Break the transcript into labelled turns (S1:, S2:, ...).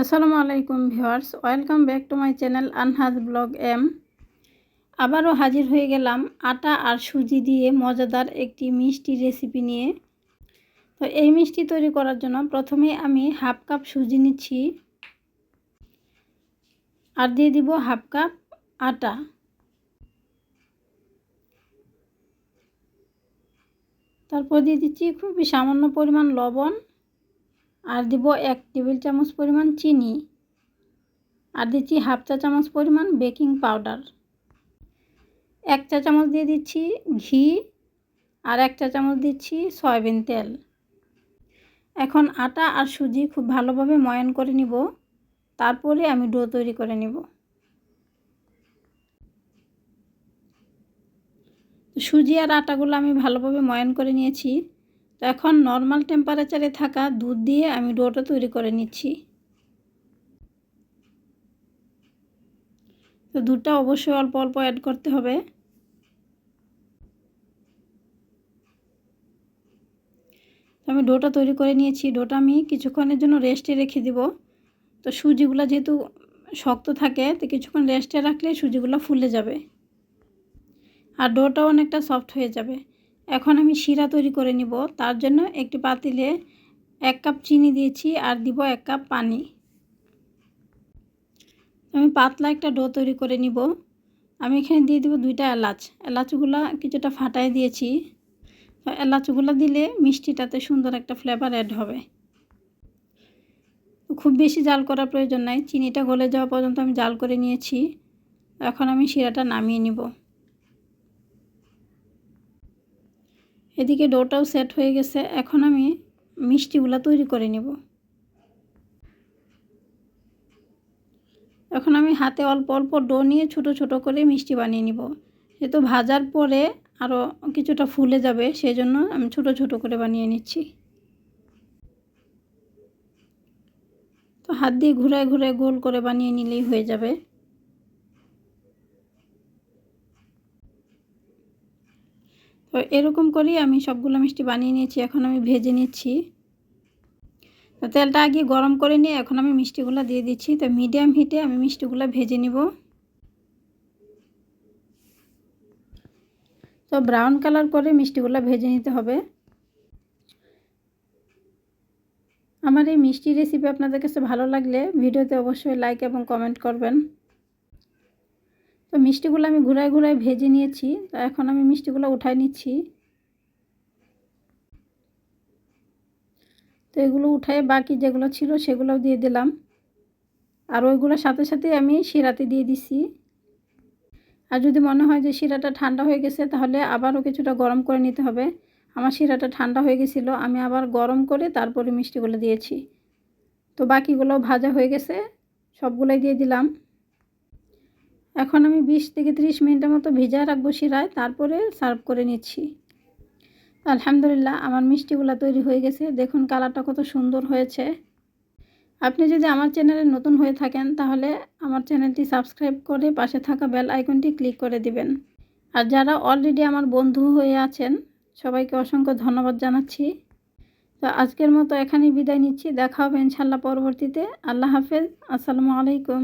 S1: আসসালামু আলাইকুম viewers, welcome back to my channel আনহাজ blog M. আবারও হাজির হয়ে গেলাম আটা আর সুজি দিয়ে মজাদার একটি মিষ্টি রেসিপি নিয়ে। তো এই মিষ্টি তৈরি করার জন্য প্রথমে আমি হাফ কাপ সুজি নিচ্ছি আর দিয়ে দিব হাফ কাপ আটা। তারপর দিয়ে দিচ্ছি খুবই সামান্য পরিমাণ লবণ। আর দিব এক টেবিল চামচ পরিমাণ চিনি। আর দিচ্ছি হাফ চা চামচ পরিমাণ বেকিং পাউডার। এক চা চামচ দিয়ে দিচ্ছি ঘি আর এক চা চামচ দিচ্ছি সয়াবিন তেল। এখন আটা আর সুজি খুব ভালোভাবে ময়ন করে নিব। তারপরে আমি ডো তৈরি করে নিব। সুজি আর আটাগুলো আমি ভালোভাবে ময়ন করে নিয়েছি। তো এখন নর্মাল টেম্পারেচারে থাকা দুধ দিয়ে আমি ডোটা তৈরি করে নিচ্ছি। তো দুধটা অবশ্যই অল্প অল্প অ্যাড করতে হবে। আমি ডোটা তৈরি করে নিয়েছি। ডোটা আমি কিছুক্ষণের জন্য রেস্টে রেখে দিব। তো সুজিগুলো যেহেতু শক্ত থাকে, তো কিছুক্ষণ রেস্টে রাখলে সুজিগুলো ফুলে যাবে। আর ডোটাও অনেকটা সফট হয়ে যাবে। এখন আমি শিরা তৈরি করে নিব। তার জন্য একটি পাতিলে এক কাপ চিনি দিয়েছি আর দিব এক কাপ পানি। আমি পাতলা একটা ডো তৈরি করে নিব। আমি এখানে দিয়ে দেবো দুইটা এলাচ। এলাচগুলো কিছুটা ফাটাই দিয়েছি। এলাচগুলো দিলে মিষ্টিটাতে সুন্দর একটা ফ্লেভার অ্যাড হবে। খুব বেশি জাল করার প্রয়োজন নাই। চিনিটা গলে যাওয়া পর্যন্ত আমি জাল করে নিয়েছি। এখন আমি শিরাটা নামিয়ে নিব। এদিকে ডোটাও সেট হয়ে গেছে, এখন আমি মিষ্টিগুলো তৈরি করে নেব। এখন আমি হাতে অল্প অল্প ডো নিয়ে ছোট ছোট করে মিষ্টি বানিয়ে নিব। যেহেতু ভাজার পরে আরও কিছুটা ফুলে যাবে সেই জন্য আমি ছোট ছোট করে বানিয়ে নিচ্ছি। তো হাত দিয়ে ঘুরায় ঘুরায় গোল করে বানিয়ে নিলেই হয়ে যাবে। তো এরকম করেই আমি সবগুলো মিষ্টি বানিয়ে নিয়েছি, এখন আমি ভেজে নিচ্ছি। তো তেলটা আগে গরম করে নিয়ে এখন আমি মিষ্টিগুলো দিয়ে দিচ্ছি। তো মিডিয়াম হিটে আমি মিষ্টিগুলো ভেজে নিব। তো ব্রাউন কালার করে মিষ্টিগুলো ভেজে নিতে হবে। আমার এই মিষ্টি রেসিপি আপনাদের কাছে ভালো লাগলে ভিডিওতে অবশ্যই লাইক এবং কমেন্ট করবেন। তো মিষ্টিগুলো আমি ঘুরায় ঘুরায় ভেজে নিয়েছি, তো এখন আমি মিষ্টিগুলো উঠাই নিচ্ছি। তো এগুলো উঠায় বাকি যেগুলো ছিল সেগুলোও দিয়ে দিলাম। আর ওইগুলোর সাথে সাথে আমি শিরাতে দিয়ে দিছি। আর যদি মনে হয় যে শিরাটা ঠান্ডা হয়ে গেছে, তাহলে আবারও কিছুটা গরম করে নিতে হবে। আমার শিরাটা ঠান্ডা হয়ে গেছিল, আমি আবার গরম করে তারপরে মিষ্টিগুলো দিয়েছি। তো বাকিগুলো ভাজা হয়ে গেছে, সবগুলোই দিয়ে দিলাম। এখন আমি বিশ থেকে ত্রিশ মিনিটের মতো ভিজা রাখব শিরায়, তারপরে সার্ভ করে নিচ্ছি। আলহামদুলিল্লাহ, আমার মিষ্টিগুলো তৈরি হয়ে গেছে। দেখুন কালারটা কত সুন্দর হয়েছে। আপনি যদি আমার চ্যানেলে নতুন হয়ে থাকেন, তাহলে আমার চ্যানেলটি সাবস্ক্রাইব করে পাশে থাকা বেল আইকনটি ক্লিক করে দিবেন। আর যারা অলরেডি আমার বন্ধু হয়ে আছেন, সবাইকে অসংখ্য ধন্যবাদ জানাচ্ছি। তো আজকের মতো এখানেই বিদায় নিচ্ছি। দেখা হবে ইনশাল্লাহ পরবর্তীতে। আল্লাহ হাফেজ। আসসালামু আলাইকুম।